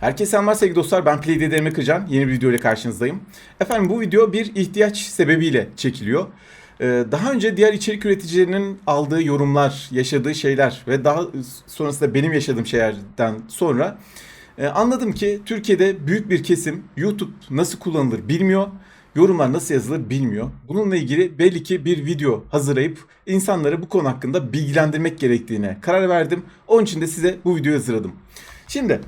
Herkese selamlar sevgili dostlar. Ben Playdead Emre Kırcan. Yeni bir video ile karşınızdayım. Efendim bu video bir ihtiyaç sebebiyle çekiliyor. Ee, daha önce diğer içerik üreticilerinin aldığı yorumlar, yaşadığı şeyler ve daha sonrasında benim yaşadığım şeylerden sonra e, anladım ki Türkiye'de büyük bir kesim YouTube nasıl kullanılır bilmiyor. Yorumlar nasıl yazılır bilmiyor. Bununla ilgili belli ki bir video hazırlayıp insanları bu konu hakkında bilgilendirmek gerektiğine karar verdim. Onun için de size bu videoyu hazırladım. Şimdi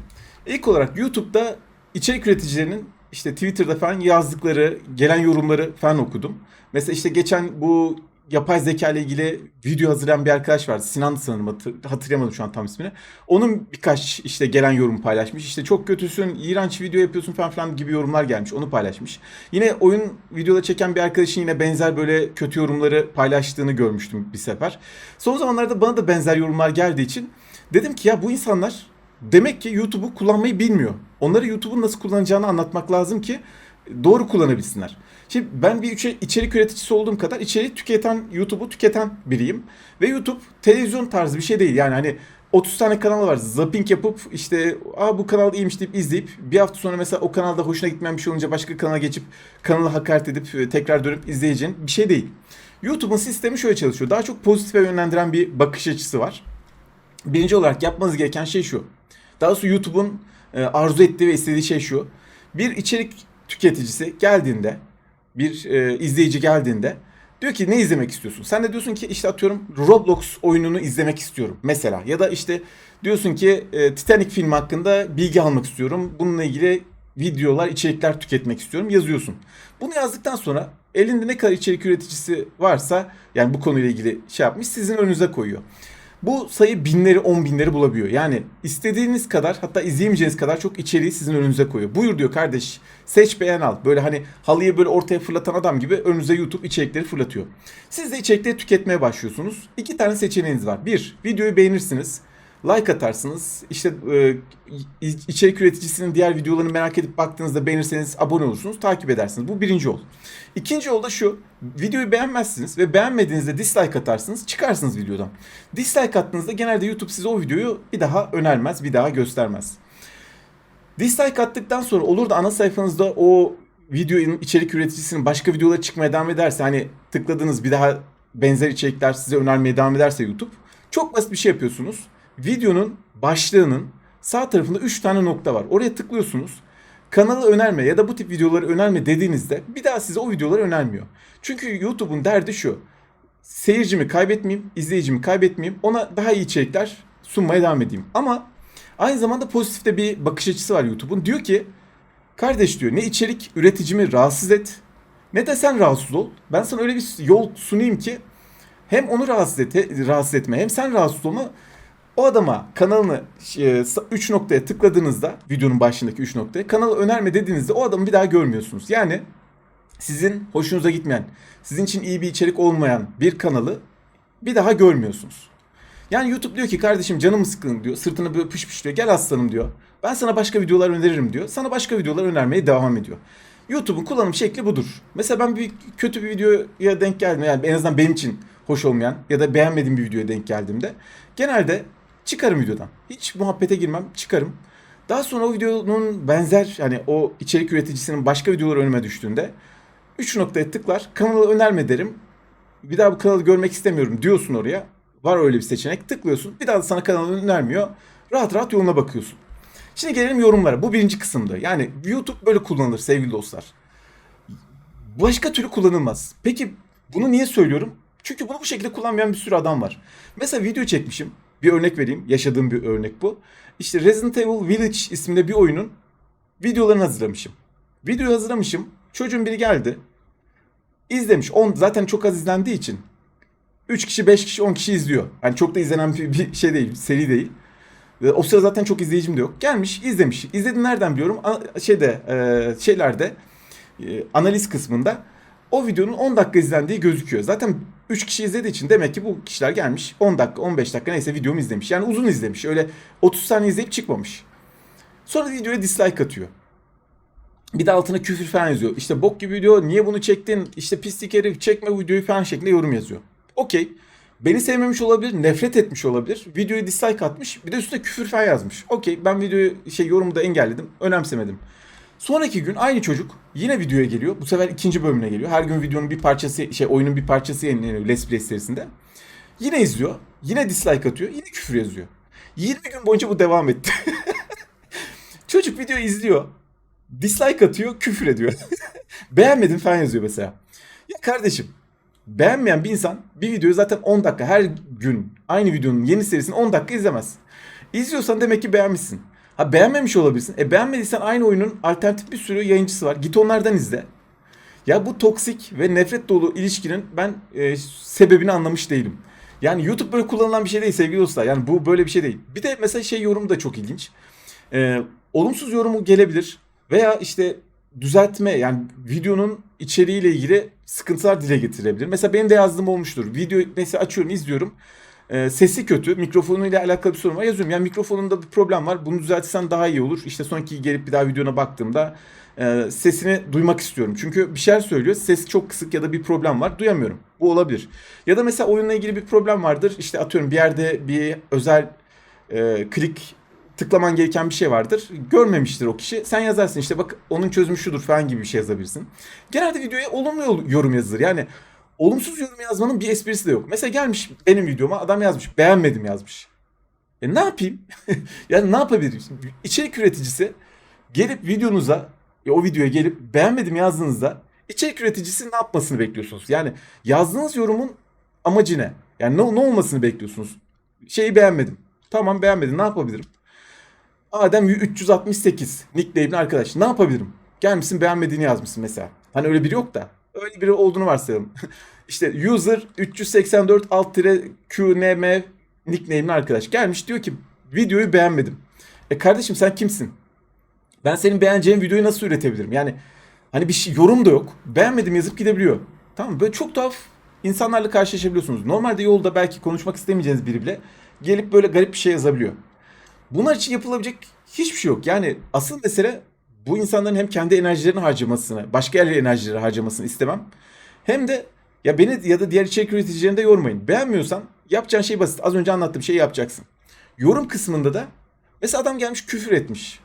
ilk olarak YouTube'da içerik üreticilerinin işte Twitter'da falan yazdıkları, gelen yorumları falan okudum. Mesela işte geçen bu yapay zeka ile ilgili video hazırlayan bir arkadaş vardı. Sinan sanırım hatır- hatırlayamadım şu an tam ismini. Onun birkaç işte gelen yorum paylaşmış. İşte çok kötüsün, iğrenç video yapıyorsun falan filan gibi yorumlar gelmiş. Onu paylaşmış. Yine oyun videoda çeken bir arkadaşın yine benzer böyle kötü yorumları paylaştığını görmüştüm bir sefer. Son zamanlarda bana da benzer yorumlar geldiği için dedim ki ya bu insanlar demek ki YouTube'u kullanmayı bilmiyor. Onlara YouTube'un nasıl kullanacağını anlatmak lazım ki doğru kullanabilsinler. Şimdi ben bir içe- içerik üreticisi olduğum kadar içerik tüketen, YouTube'u tüketen biriyim. Ve YouTube televizyon tarzı bir şey değil. Yani hani 30 tane kanal var. Zapping yapıp işte Aa, bu kanal iyiymiş deyip izleyip bir hafta sonra mesela o kanalda hoşuna gitmeyen bir şey olunca başka kanala geçip kanala hakaret edip e, tekrar dönüp izleyeceğin bir şey değil. YouTube'un sistemi şöyle çalışıyor. Daha çok pozitife yönlendiren bir bakış açısı var. Birinci olarak yapmanız gereken şey şu. Daha doğrusu YouTube'un e, arzu ettiği ve istediği şey şu. Bir içerik tüketicisi geldiğinde, bir e, izleyici geldiğinde diyor ki ne izlemek istiyorsun? Sen de diyorsun ki işte atıyorum Roblox oyununu izlemek istiyorum mesela. Ya da işte diyorsun ki e, Titanic filmi hakkında bilgi almak istiyorum. Bununla ilgili videolar, içerikler tüketmek istiyorum yazıyorsun. Bunu yazdıktan sonra elinde ne kadar içerik üreticisi varsa yani bu konuyla ilgili şey yapmış sizin önünüze koyuyor. Bu sayı binleri, on binleri bulabiliyor. Yani istediğiniz kadar hatta izleyemeyeceğiniz kadar çok içeriği sizin önünüze koyuyor. Buyur diyor kardeş seç beğen al. Böyle hani halıyı böyle ortaya fırlatan adam gibi önünüze YouTube içerikleri fırlatıyor. Siz de içerikleri tüketmeye başlıyorsunuz. İki tane seçeneğiniz var. Bir, videoyu beğenirsiniz. Like atarsınız. İşte e, içerik üreticisinin diğer videolarını merak edip baktığınızda beğenirseniz abone olursunuz, takip edersiniz. Bu birinci yol. İkinci yol da şu. Videoyu beğenmezsiniz ve beğenmediğinizde dislike atarsınız, çıkarsınız videodan. Dislike attığınızda genelde YouTube size o videoyu bir daha önermez, bir daha göstermez. Dislike attıktan sonra olur da ana sayfanızda o videonun içerik üreticisinin başka videoları çıkmaya devam ederse hani tıkladığınız bir daha benzer içerikler size önermeye devam ederse YouTube çok basit bir şey yapıyorsunuz. Videonun başlığının sağ tarafında 3 tane nokta var. Oraya tıklıyorsunuz. Kanalı önerme ya da bu tip videoları önerme dediğinizde bir daha size o videoları önermiyor. Çünkü YouTube'un derdi şu. Seyircimi kaybetmeyeyim, izleyicimi kaybetmeyeyim. Ona daha iyi içerikler sunmaya devam edeyim. Ama aynı zamanda pozitif de bir bakış açısı var YouTube'un. Diyor ki kardeş diyor ne içerik üreticimi rahatsız et ne de sen rahatsız ol. Ben sana öyle bir yol sunayım ki hem onu rahatsız, et, rahatsız etme hem sen rahatsız olma. O adama kanalını 3 noktaya tıkladığınızda videonun başındaki 3 noktaya kanalı önerme dediğinizde o adamı bir daha görmüyorsunuz. Yani sizin hoşunuza gitmeyen, sizin için iyi bir içerik olmayan bir kanalı bir daha görmüyorsunuz. Yani YouTube diyor ki kardeşim canım sıkkın diyor. Sırtını böyle pış pış diyor. Gel aslanım diyor. Ben sana başka videolar öneririm diyor. Sana başka videolar önermeye devam ediyor. YouTube'un kullanım şekli budur. Mesela ben bir kötü bir videoya denk geldim. Yani en azından benim için hoş olmayan ya da beğenmediğim bir videoya denk geldiğimde genelde çıkarım videodan. Hiç muhabbete girmem, çıkarım. Daha sonra o videonun benzer yani o içerik üreticisinin başka videoları önüme düştüğünde 3 noktaya tıklar. Kanalı önerme derim. Bir daha bu kanalı görmek istemiyorum diyorsun oraya. Var öyle bir seçenek. Tıklıyorsun. Bir daha da sana kanalı önermiyor. Rahat rahat yoluna bakıyorsun. Şimdi gelelim yorumlara. Bu birinci kısımda. Yani YouTube böyle kullanılır sevgili dostlar. Başka türlü kullanılmaz. Peki bunu niye söylüyorum? Çünkü bunu bu şekilde kullanmayan bir sürü adam var. Mesela video çekmişim. Bir örnek vereyim. Yaşadığım bir örnek bu. İşte Resident Evil Village isimde bir oyunun videolarını hazırlamışım. Videoyu hazırlamışım. Çocuğun biri geldi. İzlemiş. On, zaten çok az izlendiği için 3 kişi, 5 kişi, 10 kişi izliyor. Yani çok da izlenen bir, bir şey değil, seri değil. O sıra zaten çok izleyicim de yok. Gelmiş, izlemiş. İzledim nereden biliyorum? A- şeyde, e, şeylerde, e, analiz kısmında o videonun 10 dakika izlendiği gözüküyor. Zaten 3 kişi izlediği için demek ki bu kişiler gelmiş 10 dakika, 15 dakika neyse videomu izlemiş. Yani uzun izlemiş. Öyle 30 saniye izleyip çıkmamış. Sonra videoya dislike atıyor. Bir de altına küfür falan yazıyor. İşte bok gibi video niye bunu çektin? İşte pislik herif çekme videoyu falan şeklinde yorum yazıyor. Okey. Beni sevmemiş olabilir, nefret etmiş olabilir. Videoyu dislike atmış. Bir de üstüne küfür falan yazmış. Okey ben videoyu şey yorumu da engelledim. Önemsemedim. Sonraki gün aynı çocuk yine videoya geliyor. Bu sefer ikinci bölümüne geliyor. Her gün videonun bir parçası, şey oyunun bir parçası yayınlanıyor Let's Play serisinde. Yine izliyor. Yine dislike atıyor. Yine küfür yazıyor. 20 gün boyunca bu devam etti. çocuk videoyu izliyor. Dislike atıyor, küfür ediyor. Beğenmedim falan yazıyor mesela. Ya kardeşim beğenmeyen bir insan bir videoyu zaten 10 dakika her gün aynı videonun yeni serisini 10 dakika izlemez. İzliyorsan demek ki beğenmişsin. Ha beğenmemiş olabilirsin. E beğenmediysen aynı oyunun alternatif bir sürü yayıncısı var. Git onlardan izle. Ya bu toksik ve nefret dolu ilişkinin ben e, sebebini anlamış değilim. Yani YouTube böyle kullanılan bir şey değil sevgili dostlar. Yani bu böyle bir şey değil. Bir de mesela şey yorumu da çok ilginç. E, olumsuz yorumu gelebilir veya işte düzeltme yani videonun içeriğiyle ilgili sıkıntılar dile getirebilir. Mesela benim de yazdığım olmuştur. Video mesela açıyorum izliyorum. Ee, sesi kötü. Mikrofonuyla alakalı bir sorun var. Yazıyorum. Yani mikrofonunda bir problem var. Bunu düzeltirsen daha iyi olur. İşte sonraki gelip bir daha videona baktığımda e, sesini duymak istiyorum. Çünkü bir şeyler söylüyor. Ses çok kısık ya da bir problem var. Duyamıyorum. Bu olabilir. Ya da mesela oyunla ilgili bir problem vardır. İşte atıyorum bir yerde bir özel e, klik tıklaman gereken bir şey vardır. Görmemiştir o kişi. Sen yazarsın işte bak onun çözümü şudur falan gibi bir şey yazabilirsin. Genelde videoya olumlu yorum yazılır. Yani olumsuz yorum yazmanın bir esprisi de yok. Mesela gelmiş benim videoma adam yazmış beğenmedim yazmış. E ne yapayım? yani ne yapabilirim? İçerik üreticisi gelip videonuza e, o videoya gelip beğenmedim yazdığınızda içerik üreticisi ne yapmasını bekliyorsunuz? Yani yazdığınız yorumun amacı ne? Yani ne, ne olmasını bekliyorsunuz? Şeyi beğenmedim. Tamam beğenmedim ne yapabilirim? Adem 368 nickname'li arkadaş. Ne yapabilirim? Gelmişsin beğenmediğini yazmışsın mesela. Hani öyle biri yok da. Öyle biri olduğunu varsayalım. işte user 384 alt QNM nickname'li arkadaş. Gelmiş diyor ki videoyu beğenmedim. E kardeşim sen kimsin? Ben senin beğeneceğin videoyu nasıl üretebilirim? Yani hani bir şey yorum da yok. Beğenmedim yazıp gidebiliyor. Tamam böyle çok tuhaf insanlarla karşılaşabiliyorsunuz. Normalde yolda belki konuşmak istemeyeceğiniz biri bile gelip böyle garip bir şey yazabiliyor. Bunlar için yapılabilecek hiçbir şey yok. Yani asıl mesele bu insanların hem kendi enerjilerini harcamasını, başka yerlere enerjileri harcamasını istemem. Hem de ya beni ya da diğer içerik üreticilerini de yormayın. Beğenmiyorsan yapacağın şey basit. Az önce anlattığım şeyi yapacaksın. Yorum kısmında da mesela adam gelmiş küfür etmiş.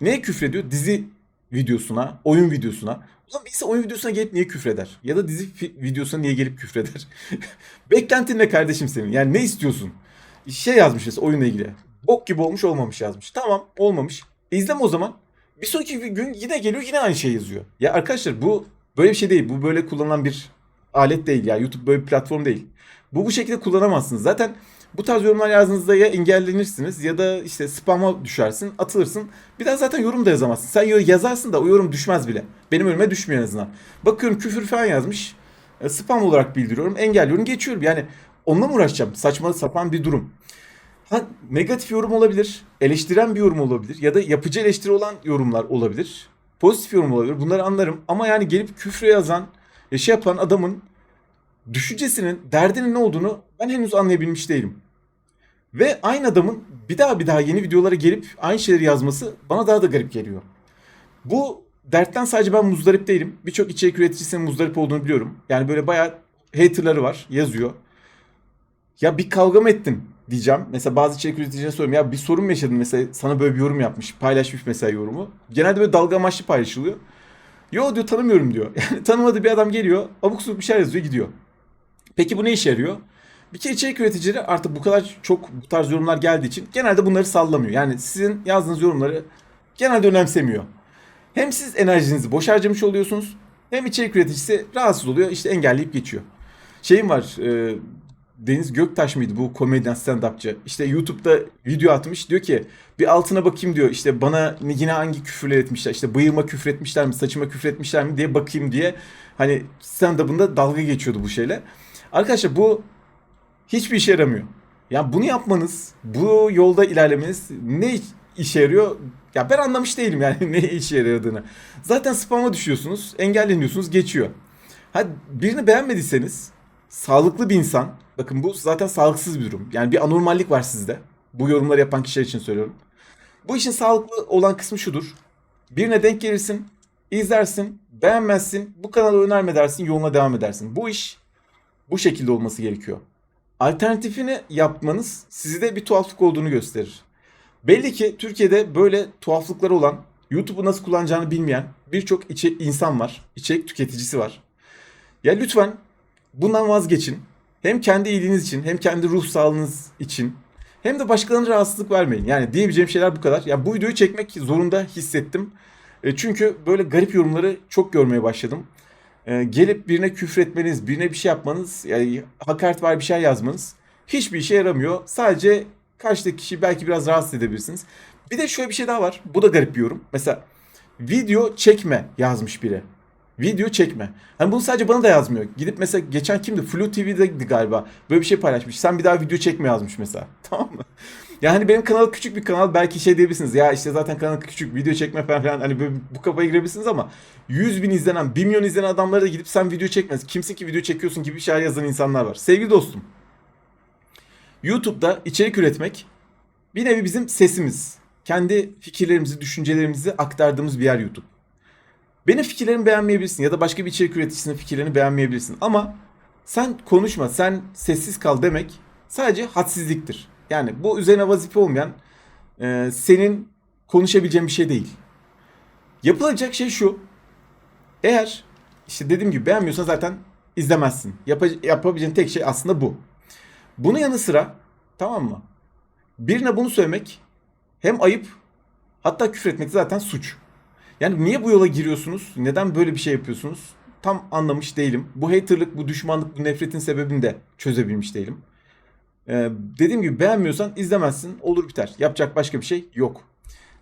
Neye küfür ediyor? Dizi videosuna, oyun videosuna. O zaman birisi oyun videosuna gelip niye küfreder? Ya da dizi videosuna niye gelip küfreder? Beklentin ne kardeşim senin? Yani ne istiyorsun? Şey yazmış mesela oyunla ilgili. Bok gibi olmuş olmamış yazmış. Tamam olmamış. İzleme o zaman. Bir sonraki gün yine geliyor yine aynı şey yazıyor. Ya arkadaşlar bu böyle bir şey değil. Bu böyle kullanılan bir alet değil ya. YouTube böyle bir platform değil. Bu bu şekilde kullanamazsınız. Zaten bu tarz yorumlar yazdığınızda ya engellenirsiniz ya da işte spam'a düşersin, atılırsın. Bir daha zaten yorum da yazamazsın. Sen yazarsın da o yorum düşmez bile. Benim önüme düşmüyor en azından. Bakıyorum küfür falan yazmış. E, spam olarak bildiriyorum, engelliyorum, geçiyorum. Yani onunla mı uğraşacağım? Saçma sapan bir durum. Ha, negatif yorum olabilir, eleştiren bir yorum olabilir ya da yapıcı eleştiri olan yorumlar olabilir. Pozitif yorum olabilir. Bunları anlarım ama yani gelip küfre yazan, ya şey yapan adamın düşüncesinin, derdinin ne olduğunu ben henüz anlayabilmiş değilim. Ve aynı adamın bir daha bir daha yeni videolara gelip aynı şeyleri yazması bana daha da garip geliyor. Bu dertten sadece ben muzdarip değilim. Birçok içerik üreticisinin muzdarip olduğunu biliyorum. Yani böyle bayağı haterları var, yazıyor. Ya bir kavga mı ettin? Diyeceğim. Mesela bazı içerik üreticilerine soruyorum. Ya bir sorun mu yaşadın mesela sana böyle bir yorum yapmış. Paylaşmış mesela yorumu. Genelde böyle dalga amaçlı paylaşılıyor. Yo diyor tanımıyorum diyor. Yani tanımadığı bir adam geliyor. Abuk bir şeyler yazıyor gidiyor. Peki bu ne işe yarıyor? Bir kere içerik üreticileri artık bu kadar çok bu tarz yorumlar geldiği için genelde bunları sallamıyor. Yani sizin yazdığınız yorumları genelde önemsemiyor. Hem siz enerjinizi boş harcamış oluyorsunuz hem içerik üreticisi rahatsız oluyor işte engelleyip geçiyor. Şeyim var e, Deniz Göktaş mıydı bu komedyen stand-upçı? İşte YouTube'da video atmış. Diyor ki bir altına bakayım diyor. İşte bana yine hangi küfürler etmişler. İşte bıyığıma küfür etmişler mi, saçıma küfür etmişler mi diye bakayım diye. Hani stand-up'ında dalga geçiyordu bu şeyle. Arkadaşlar bu hiçbir işe yaramıyor. Yani bunu yapmanız, bu yolda ilerlemeniz ne işe yarıyor? Ya ben anlamış değilim yani ne işe yaradığını. Zaten spam'a düşüyorsunuz, engelleniyorsunuz, geçiyor. Hadi birini beğenmediyseniz sağlıklı bir insan Bakın bu zaten sağlıksız bir durum. Yani bir anormallik var sizde. Bu yorumları yapan kişiler için söylüyorum. Bu işin sağlıklı olan kısmı şudur. Birine denk gelirsin, izlersin, beğenmezsin, bu kanalı önerme dersin, yoluna devam edersin. Bu iş bu şekilde olması gerekiyor. Alternatifini yapmanız size bir tuhaflık olduğunu gösterir. Belli ki Türkiye'de böyle tuhaflıkları olan, YouTube'u nasıl kullanacağını bilmeyen birçok içe- insan var. içerik tüketicisi var. Ya lütfen bundan vazgeçin. Hem kendi iyiliğiniz için hem kendi ruh sağlığınız için hem de başkalarına rahatsızlık vermeyin. Yani diyebileceğim şeyler bu kadar. Ya bu videoyu çekmek zorunda hissettim. E, çünkü böyle garip yorumları çok görmeye başladım. E, gelip birine küfretmeniz, birine bir şey yapmanız, yani hakaret var bir şey yazmanız hiçbir işe yaramıyor. Sadece karşıdaki kişiyi belki biraz rahatsız edebilirsiniz. Bir de şöyle bir şey daha var. Bu da garip bir yorum. Mesela video çekme yazmış biri. Video çekme. Hani bunu sadece bana da yazmıyor. Gidip mesela geçen kimdi? Flu TV'deydi galiba. Böyle bir şey paylaşmış. Sen bir daha video çekme yazmış mesela. Tamam mı? Yani benim kanal küçük bir kanal. Belki şey diyebilirsiniz. Ya işte zaten kanal küçük. Video çekme falan filan. Hani böyle bu kafaya girebilirsiniz ama 100 bin izlenen, 1 milyon izlenen adamlara da gidip sen video çekmez. Kimsin ki video çekiyorsun gibi şeyler yazan insanlar var. Sevgili dostum. YouTube'da içerik üretmek bir nevi bizim sesimiz. Kendi fikirlerimizi, düşüncelerimizi aktardığımız bir yer YouTube. Benim fikirlerimi beğenmeyebilirsin ya da başka bir içerik üreticisinin fikirlerini beğenmeyebilirsin. Ama sen konuşma, sen sessiz kal demek sadece hadsizliktir. Yani bu üzerine vazife olmayan e, senin konuşabileceğin bir şey değil. Yapılacak şey şu. Eğer işte dediğim gibi beğenmiyorsan zaten izlemezsin. Yapa- yapabileceğin tek şey aslında bu. Bunun yanı sıra tamam mı? Birine bunu söylemek hem ayıp hatta küfretmek zaten suç. Yani niye bu yola giriyorsunuz? Neden böyle bir şey yapıyorsunuz? Tam anlamış değilim. Bu haterlık, bu düşmanlık, bu nefretin sebebini de çözebilmiş değilim. Ee, dediğim gibi beğenmiyorsan izlemezsin. Olur biter. Yapacak başka bir şey yok.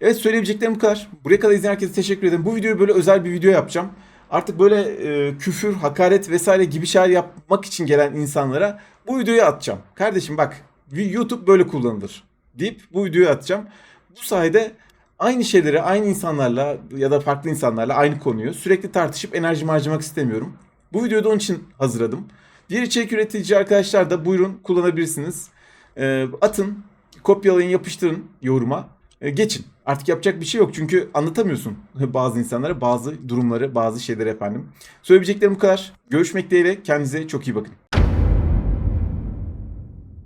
Evet söyleyebileceklerim bu kadar. Buraya kadar izleyen herkese teşekkür ederim. Bu videoyu böyle özel bir video yapacağım. Artık böyle e, küfür, hakaret vesaire gibi şeyler yapmak için gelen insanlara bu videoyu atacağım. Kardeşim bak YouTube böyle kullanılır deyip bu videoyu atacağım. Bu sayede aynı şeyleri aynı insanlarla ya da farklı insanlarla aynı konuyu sürekli tartışıp enerjimi harcamak istemiyorum. Bu videoyu da onun için hazırladım. Diğer içerik üretici arkadaşlar da buyurun kullanabilirsiniz. Ee, atın, kopyalayın, yapıştırın yoruma. Ee, geçin. Artık yapacak bir şey yok çünkü anlatamıyorsun bazı insanlara bazı durumları, bazı şeyleri efendim. Söyleyeceklerim bu kadar. Görüşmek dileğiyle. Kendinize çok iyi bakın.